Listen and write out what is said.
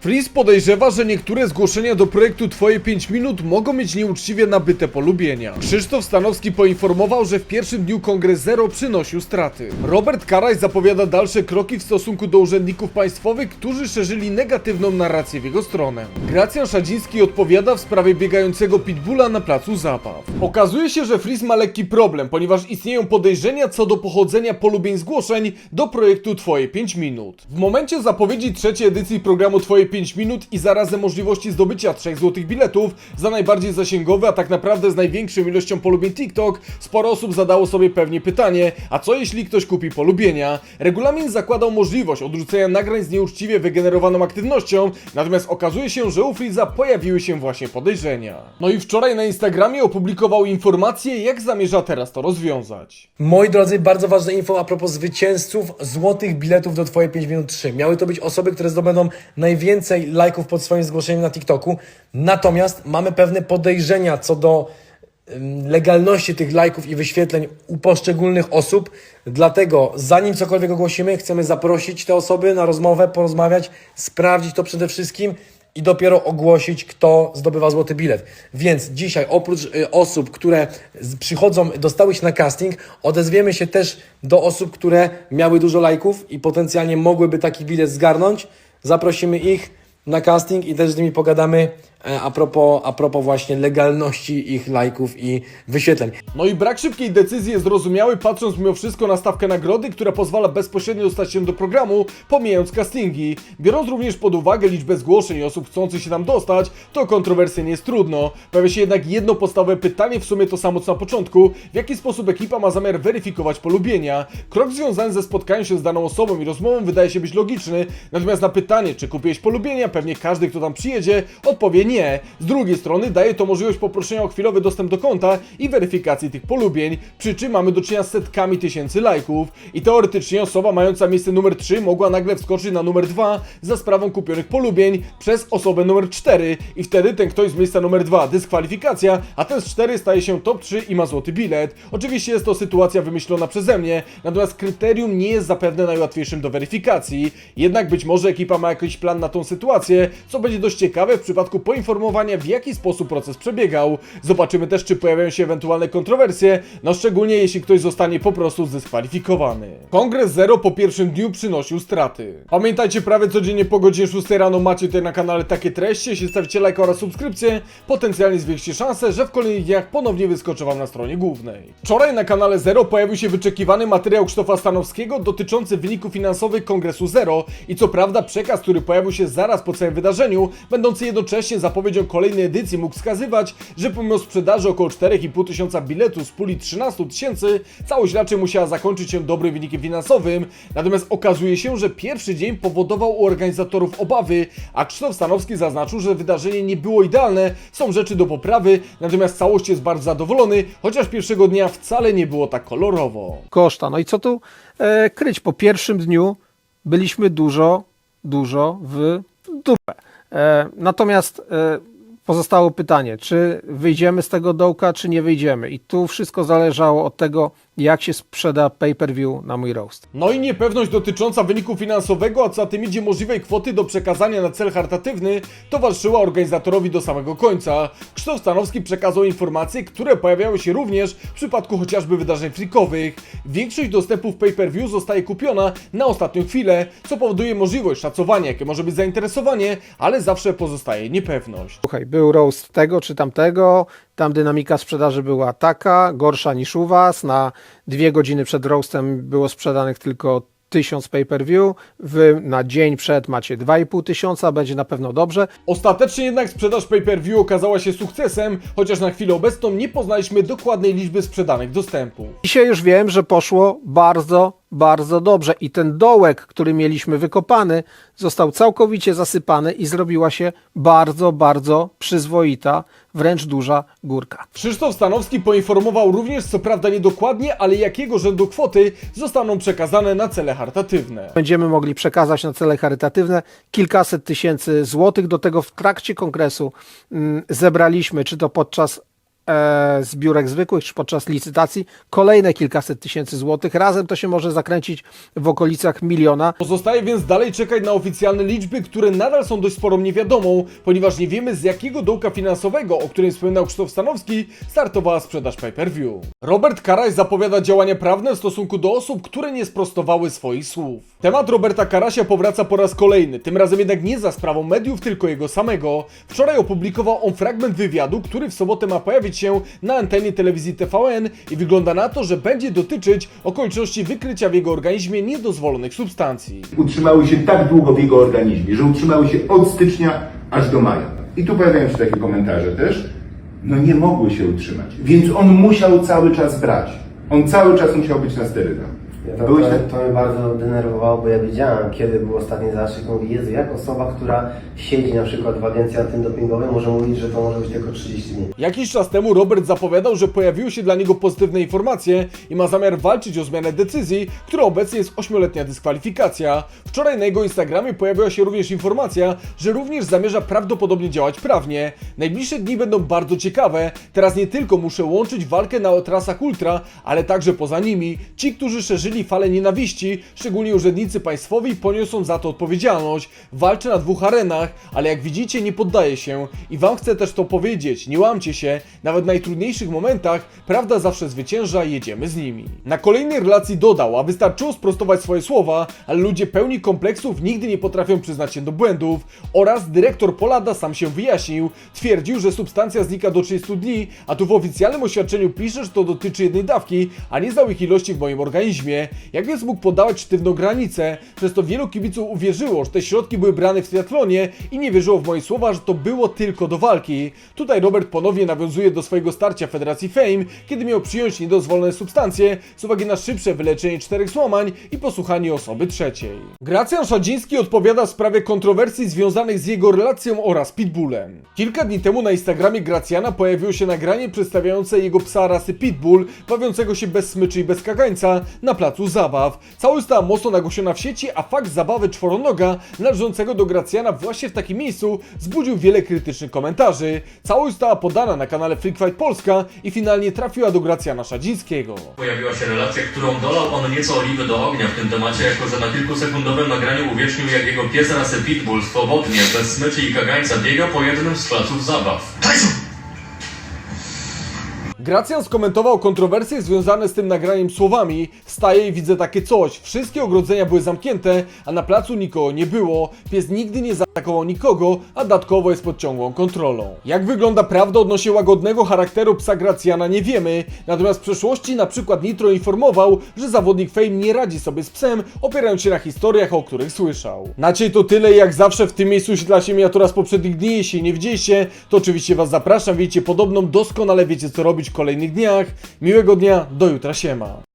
Freeze podejrzewa, że niektóre zgłoszenia do projektu Twoje 5 minut mogą mieć nieuczciwie nabyte polubienia. Krzysztof Stanowski poinformował, że w pierwszym dniu Kongres Zero przynosił straty. Robert Karaj zapowiada dalsze kroki w stosunku do urzędników państwowych, którzy szerzyli negatywną narrację w jego stronę. Gracjan Szadziński odpowiada w sprawie biegającego pitbulla na placu zabaw. Okazuje się, że Freeze ma lekki problem, ponieważ istnieją podejrzenia co do pochodzenia polubień zgłoszeń do projektu Twoje 5 minut. W momencie zapowiedzi trzeciej edycji programu Twoje 5 minut i zarazem możliwości zdobycia 3 złotych biletów za najbardziej zasięgowy, a tak naprawdę z największą ilością polubień TikTok, sporo osób zadało sobie pewnie pytanie, a co jeśli ktoś kupi polubienia? Regulamin zakładał możliwość odrzucenia nagrań z nieuczciwie wygenerowaną aktywnością, natomiast okazuje się, że u Freeza pojawiły się właśnie podejrzenia. No i wczoraj na Instagramie opublikował informację, jak zamierza teraz to rozwiązać. Moi drodzy, bardzo ważne info a propos zwycięzców złotych biletów do Twoje 5 minut 3. Miały to być osoby, które zdobędą najwięcej lajków pod swoim zgłoszeniem na TikToku. Natomiast mamy pewne podejrzenia co do legalności tych lajków i wyświetleń u poszczególnych osób. Dlatego, zanim cokolwiek ogłosimy, chcemy zaprosić te osoby na rozmowę, porozmawiać, sprawdzić to przede wszystkim i dopiero ogłosić, kto zdobywa złoty bilet. Więc dzisiaj, oprócz y, osób, które przychodzą, dostały się na casting, odezwiemy się też do osób, które miały dużo lajków i potencjalnie mogłyby taki bilet zgarnąć. Zaprosimy ich na casting i też z nimi pogadamy e, a propos, a propos właśnie legalności ich lajków i wyświetleń. No i brak szybkiej decyzji jest zrozumiały, patrząc mimo wszystko na stawkę nagrody, która pozwala bezpośrednio dostać się do programu, pomijając castingi. Biorąc również pod uwagę liczbę zgłoszeń i osób chcących się tam dostać, to kontrowersyjnie jest trudno. Pojawia się jednak jedno podstawowe pytanie, w sumie to samo co na początku, w jaki sposób ekipa ma zamiar weryfikować polubienia. Krok związany ze spotkaniem się z daną osobą i rozmową wydaje się być logiczny, natomiast na pytanie, czy kupiłeś polubienia, pewnie każdy, kto tam przyjedzie, odpowie nie. Z drugiej strony daje to możliwość poproszenia o chwilowy dostęp do konta i weryfikacji tych polubień, przy czym mamy do czynienia z setkami tysięcy lajków. I teoretycznie osoba mająca miejsce numer 3 mogła nagle wskoczyć na numer 2 za sprawą kupionych polubień przez osobę numer 4 i wtedy ten ktoś z miejsca numer 2 dyskwalifikacja, a ten z 4 staje się top 3 i ma złoty bilet. Oczywiście jest to sytuacja wymyślona przeze mnie, natomiast kryterium nie jest zapewne najłatwiejszym do weryfikacji, jednak być może ekipa ma jakiś plan na tą sytuację, co będzie dość ciekawe w przypadku poinformowania w jaki sposób proces przebiegał. Zobaczymy też czy pojawiają się ewentualne kontrowersje, no szczególnie jeśli ktoś zostanie po prostu zdyskwalifikowany. Kongres Zero po pierwszym dniu przynosił straty. Pamiętajcie, prawie codziennie po godzinie 6 rano macie tutaj na kanale takie treści, jeśli stawicie lajka oraz subskrypcję, potencjalnie zwiększycie szansę, że w kolejnych dniach ponownie wyskoczę wam na stronie głównej. Wczoraj na kanale Zero pojawił się wyczekiwany materiał Krzysztofa Stanowskiego dotyczący wyników finansowych Kongresu Zero i co prawda przekaz, który pojawił się zaraz po całym wydarzeniu, będący jednocześnie zapowiedzią kolejnej edycji mógł wskazywać, że pomimo sprzedaży około 4,5 tysiąca biletów z puli 13 tysięcy, całość raczej musiała zakończyć się dobrym wynikiem finansowym, natomiast okazuje się, że pierwszy dzień powodował u organizatorów obawy, a Krzysztof Stanowski zaznaczył, że wydarzenie nie było idealne, są rzeczy do poprawy, natomiast całość jest bardzo zadowolony, chociaż pierwszego dnia wcale nie było tak kolorowo. koszta. No i co tu e, kryć? Po pierwszym dniu byliśmy dużo, dużo w dupę. E, natomiast e, pozostało pytanie, czy wyjdziemy z tego dołka, czy nie wyjdziemy. I tu wszystko zależało od tego, jak się sprzeda pay-per-view na mój roast. No i niepewność dotycząca wyniku finansowego, a co za tym idzie możliwej kwoty do przekazania na cel charytatywny, towarzyszyła organizatorowi do samego końca. Krzysztof Stanowski przekazał informacje, które pojawiały się również w przypadku chociażby wydarzeń freakowych. Większość dostępów pay-per-view zostaje kupiona na ostatnią chwilę, co powoduje możliwość szacowania, jakie może być zainteresowanie, ale zawsze pozostaje niepewność. Słuchaj, był roast tego czy tamtego, tam dynamika sprzedaży była taka, gorsza niż u Was. Na dwie godziny przed roastem było sprzedanych tylko tysiąc pay-per-view, Wy na dzień przed macie 2,5 tysiąca, będzie na pewno dobrze. Ostatecznie jednak sprzedaż pay-per-view okazała się sukcesem, chociaż na chwilę obecną nie poznaliśmy dokładnej liczby sprzedanych dostępów. Dzisiaj już wiem, że poszło bardzo, bardzo dobrze i ten dołek, który mieliśmy wykopany, został całkowicie zasypany i zrobiła się bardzo, bardzo przyzwoita, wręcz duża górka. Krzysztof Stanowski poinformował również, co prawda niedokładnie, ale jakiego rzędu kwoty zostaną przekazane na cele charytatywne. Będziemy mogli przekazać na cele charytatywne kilkaset tysięcy złotych. Do tego w trakcie kongresu mm, zebraliśmy, czy to podczas e, zbiórek zwykłych, czy podczas licytacji kolejne kilkaset tysięcy złotych. Razem to się może zakręcić w okolicach miliona. Pozostaje więc dalej czekać na oficjalne liczby, które nadal są dość sporą niewiadomą, ponieważ nie wiemy z jakiego dołka finansowego, o którym wspominał Krzysztof Stanowski, startowała sprzedaż pay-per-view. Robert Karaś zapowiada działania prawne w stosunku do osób, które nie sprostowały swoich słów. Temat Roberta Karasia powraca po raz kolejny, tym razem jednak nie za sprawą mediów, tylko jego samego. Wczoraj opublikował on fragment wywiadu, który w sobotę ma pojawić się na antenie telewizji TVN i wygląda na to, że będzie dotyczyć okoliczności wykrycia w jego organizmie niedozwolonych substancji. utrzymały się tak długo w jego organizmie, że utrzymały się od stycznia aż do maja. I tu pojawiają się takie komentarze też. No nie mogły się utrzymać, więc on musiał cały czas brać. On cały czas musiał być na sterydach. Ja to, Byłeś to, tak... to mnie bardzo denerwowało, bo ja wiedziałem, kiedy był ostatni zastrzyk. Mówię, Jezu, jak osoba, która siedzi na przykład w agencji antydopingowej, może mówić, że to może być tylko 30 dni. Jakiś czas temu Robert zapowiadał, że pojawiły się dla niego pozytywne informacje i ma zamiar walczyć o zmianę decyzji, która obecnie jest 8-letnia dyskwalifikacja. Wczoraj na jego Instagramie pojawiła się również informacja, że również zamierza prawdopodobnie działać prawnie. Najbliższe dni będą bardzo ciekawe. Teraz nie tylko muszę łączyć walkę na trasach ultra, ale także poza nimi. Ci, którzy szerzyli falę nienawiści, szczególnie urzędnicy państwowi, poniosą za to odpowiedzialność. Walczę na dwóch arenach, ale jak widzicie nie poddaję się i wam chcę też to powiedzieć, nie łamcie się, nawet w najtrudniejszych momentach prawda zawsze zwycięża jedziemy z nimi. Na kolejnej relacji dodał, a wystarczyło sprostować swoje słowa, ale ludzie pełni kompleksów nigdy nie potrafią przyznać się do błędów oraz dyrektor Polada sam się wyjaśnił, twierdził, że substancja znika do 30 dni, a tu w oficjalnym oświadczeniu pisze, że to dotyczy jednej dawki, a nie znał ich ilości w moim organizmie. Jak więc mógł podawać sztywną granicę? Przez to wielu kibiców uwierzyło, że te środki były brane w triatlonie i nie wierzyło w moje słowa, że to było tylko do walki. Tutaj Robert ponownie nawiązuje do swojego starcia w Federacji Fame, kiedy miał przyjąć niedozwolone substancje z uwagi na szybsze wyleczenie czterech złamań i posłuchanie osoby trzeciej. Gracjan Szadziński odpowiada w sprawie kontrowersji związanych z jego relacją oraz Pitbullem. Kilka dni temu na Instagramie Gracjana pojawiło się nagranie przedstawiające jego psa rasy Pitbull, bawiącego się bez smyczy i bez kagańca na placu zabaw. Całość została mocno nagłośniona w sieci, a fakt zabawy czworonoga należącego do Gracjana właśnie w takim miejscu wzbudził wiele krytycznych komentarzy. Całość została podana na kanale Freak Fight Polska i finalnie trafiła do Gracjana Szadzińskiego. Pojawiła się relacja, którą dolał on nieco oliwy do ognia w tym temacie, jako że na kilkusekundowym nagraniu uwiecznił, jak jego pies rasy Pitbull swobodnie, bez smyczy i kagańca biega po jednym z placów zabaw. Gracjan skomentował kontrowersje związane z tym nagraniem słowami Wstaję i widzę takie coś. Wszystkie ogrodzenia były zamknięte, a na placu nikogo nie było. Pies nigdy nie zaatakował nikogo, a dodatkowo jest pod ciągłą kontrolą. Jak wygląda prawda odnośnie łagodnego charakteru psa Gracjana nie wiemy, natomiast w przeszłości na przykład Nitro informował, że zawodnik Fame nie radzi sobie z psem, opierając się na historiach, o których słyszał. Na dzisiaj to tyle, jak zawsze w tym miejscu się miniatura z poprzednich dni, jeśli nie widzieliście, to oczywiście was zapraszam, wiecie podobną, doskonale wiecie co robić kolejnych dniach. Miłego dnia, do jutra, siema.